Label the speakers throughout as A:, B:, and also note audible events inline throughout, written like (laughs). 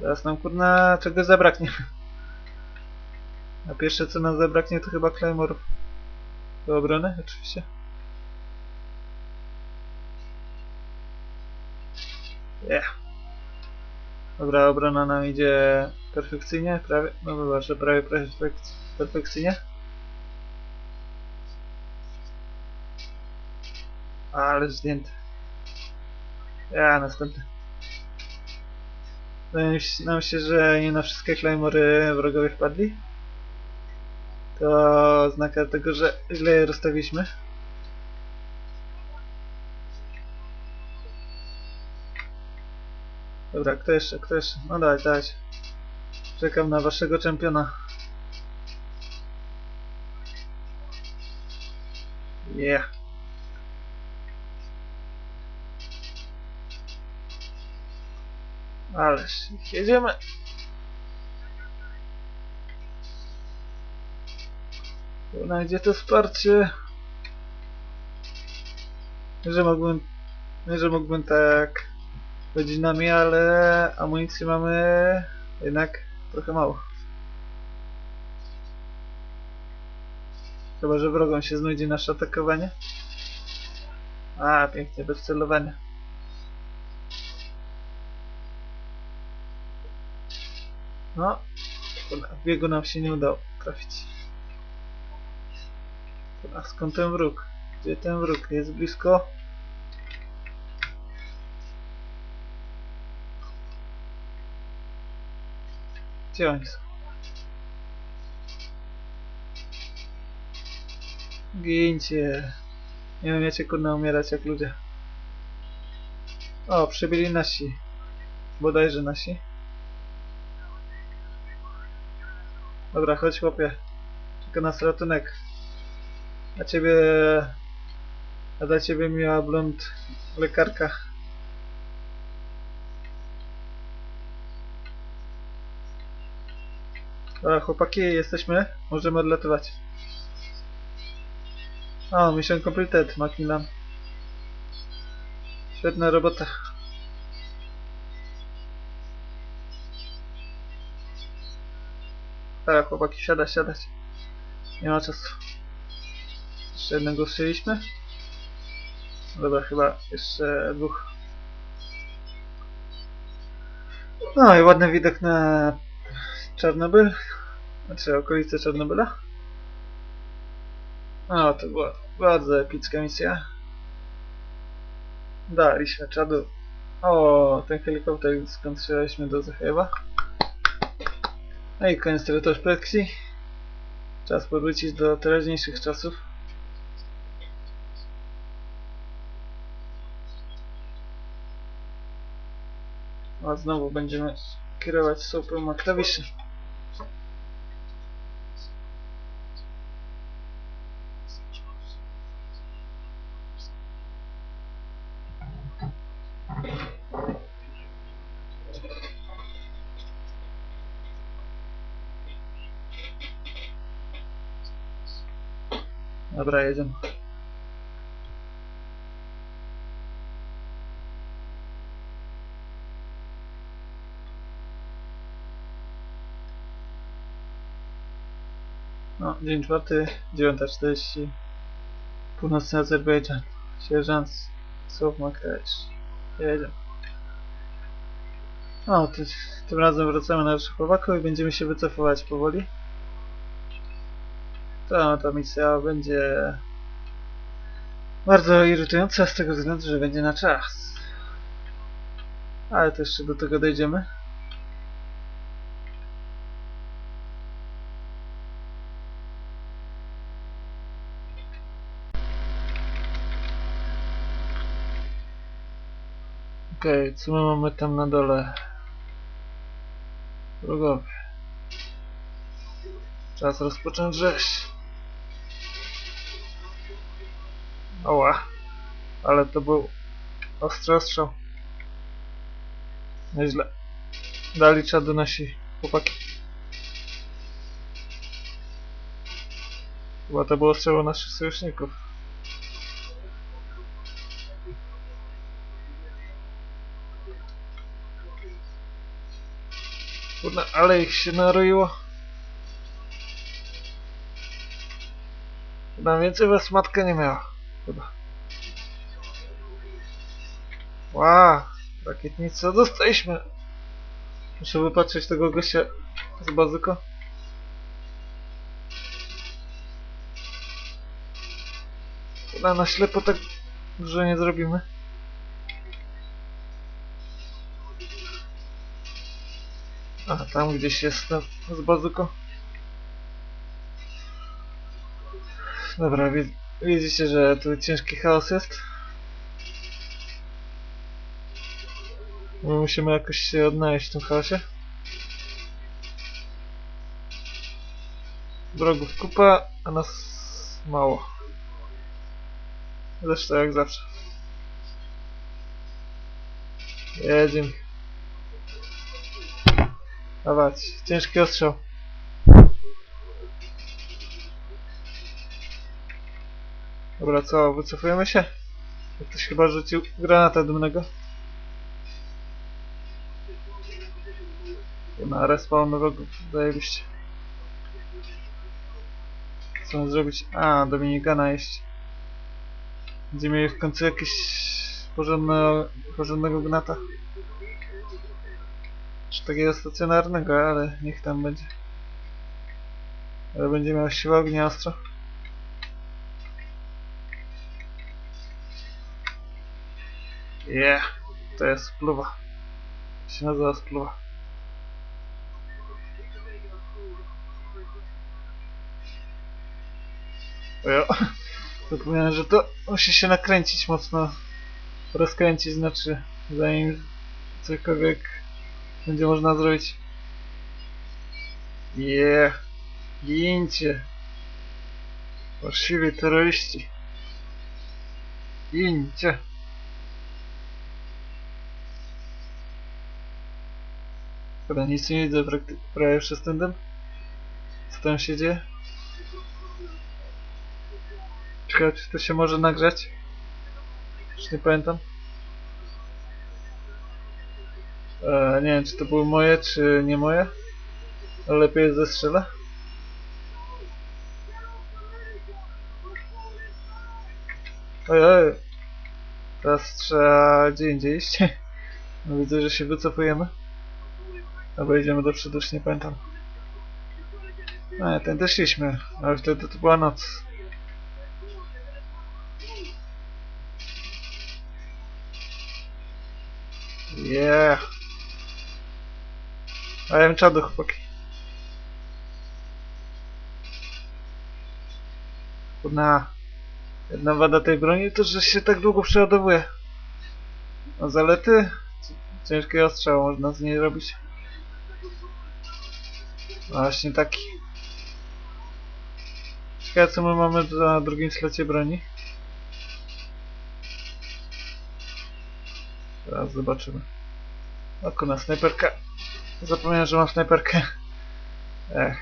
A: Teraz nam kurna czegoś zabraknie. A pierwsze co nam zabraknie to chyba Claymore do obrony, oczywiście. Yeah. Dobra, obrona nam idzie perfekcyjnie, prawie, no wybacz, że prawie perfek perfekcyjnie. Ale zdjęty. Ja, następny. Nam się, że nie na wszystkie Claymory wrogowie wpadli. To znak tego, że źle je rozstawiliśmy. Dobra, kto jeszcze, kto jeszcze? No dać, dać. Czekam na waszego czempiona. Yeah. Ależ, jedziemy. Gdzie to wsparcie? Że mógłbym, że mógłbym tak godzinami, ale amunicji mamy jednak trochę mało. Chyba, że wrogom się znudzi nasze atakowanie. A, pięknie, bez celowania. No, w biegu nam się nie udało trafić. Kurwa, skąd ten wróg? Gdzie ten wróg? Jest blisko? Gdzie oni są? Gincie. Nie umiecie kurna umierać jak ludzie. O, przybyli nasi. Bodajże nasi. Dobra, chodź chłopie. Czeka nas ratunek. A ciebie... A dla ciebie miała blond lekarka. Dobra, chłopaki, jesteśmy. Możemy odlatywać. O, mission completed, Macmillan. Świetna robota. Tak, chłopaki, siadać, siadać. Nie ma czasu. Jeszcze jednego strzeliśmy. Dobra, chyba jeszcze dwóch. No i ładny widok na Czarnobyl. Znaczy okolice Czarnobyla. No, to była bardzo epicka misja. Daliśmy czadu. O, ten helikopter skąd do Zachewa. No i koniec retrospekcji. Czas powrócić do teraźniejszych czasów. A znowu będziemy kierować sobie na. Dobra, jedziemy. No, dzień czwarty, 9.40 Północny Azerbejdżan. Sierżant Sow Makrajsz Jedziemy. No, ty, tym razem wracamy na chłopaków i będziemy się wycofywać powoli Ta, ta misja będzie bardzo irytująca z tego względu, że będzie na czas ale to jeszcze do tego dojdziemy Okej, co my mamy tam na dole? Wrogowie. Czas rozpocząć rzeź. Oła. Ale to był ostry ostrzał. Nieźle. Dali czadu nasi chłopaki. Chyba to było ostrzał naszych sojuszników. Kurna, ale ich się naroiło. Chyba więcej was matka nie miała. Chyba. Ła, rakietnica, dostaliśmy. Muszę wypatrzeć tego gościa z bazyko. Chyba na ślepo tak dużo nie zrobimy. A, tam gdzieś jest ten z bazyko. Dobra, wi- widzicie, że tu ciężki chaos jest. My musimy jakoś się odnaleźć w tym chaosie. Wrogów kupa, a nas mało. Zresztą jak zawsze. Jedziemy. Dawać, ciężki ostrzał. Dobra, co, wycofujemy się? Ktoś chyba rzucił granata dymnego. Na respawn wrogów, zajebiście. Co mam zrobić? A, Dominikana jeść. Będziemy mieli w końcu jakieś porządne, porządnego gnata. Czy takiego stacjonarnego, ale niech tam będzie. Ale będzie miał siłę ognia ostro. Yeah, to jest spluwa. Się nazywa spluwa. Ojo, (laughs) zapomniałem, że to musi się nakręcić mocno. Rozkręcić znaczy, zanim cokolwiek będzie można zrobić. Yeah, gincie. Właściwie terroryści. Gincie. Chyba nic nie widzę prawie przez ten dym. Co tam się dzieje? Ciekawe, czy to się może nagrzać? Już nie pamiętam. E, nie wiem, czy to były moje, czy nie moje. Ale lepiej jest zestrzelę. Ojej. Teraz trzeba gdzie indziej iść. (laughs) No widzę, że się wycofujemy. Albo idziemy do przodu, już nie pamiętam. A, ten też szliśmy, ale wtedy to była noc. Yeah. A ja czadu, chłopaki. Kurna. Jedna wada tej broni to, że się tak długo przeładowuje. A zalety? Ciężkiego ostrzału można z niej robić. Właśnie taki. Ciekawe co my mamy na drugim slocie broni. Teraz zobaczymy. Oko na snajperkę. Zapomniałem, że mam snajperkę. Ech.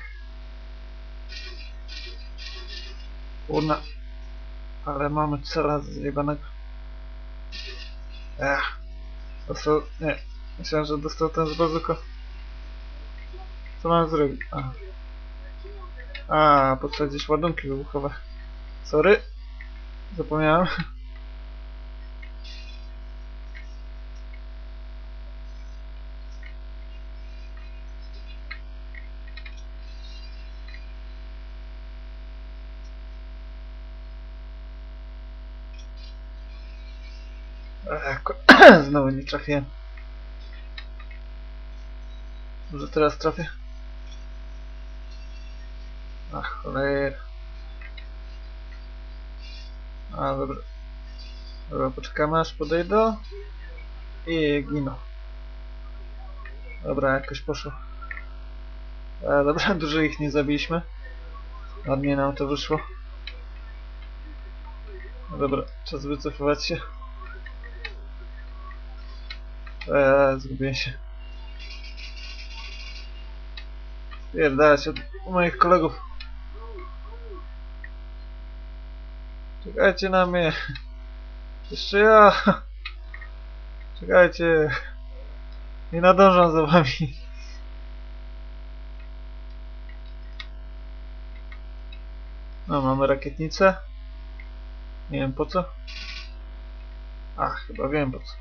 A: Kurna. Ale mamy cela zjebanego. Ech. Dostał... Nie. Myślałem, że dostał ten z bazuko. Co mam zrobić? A. A, podsadzić ładunki wybuchowe. Sorry. Zapomniałem. (clears throat) Znowu nie trafiłem. Może teraz trafię? Ach, cholera. A, dobra. Dobra, poczekamy aż podejdą. I giną. Dobra, jakoś poszło. A, dobra, (laughs) dużo ich nie zabiliśmy. Ładnie nam to wyszło. Dobra, czas wycofywać się. Eee, zgubiłem się. Pierdalać od moich kolegów. Czekajcie na mnie. Jeszcze ja. Czekajcie. Nie nadążam za wami. No, mamy rakietnicę. Nie wiem po co. Ach, chyba wiem po co.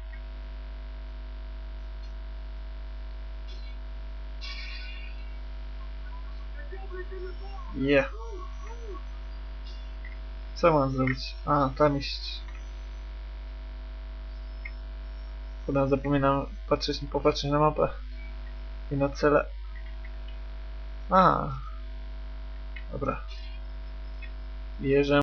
A: Yeah. Co mam zrobić? A, tam iść. Potem zapominam patrzeć, popatrzeć na mapę. I na cele. A. Dobra. Bierzemy.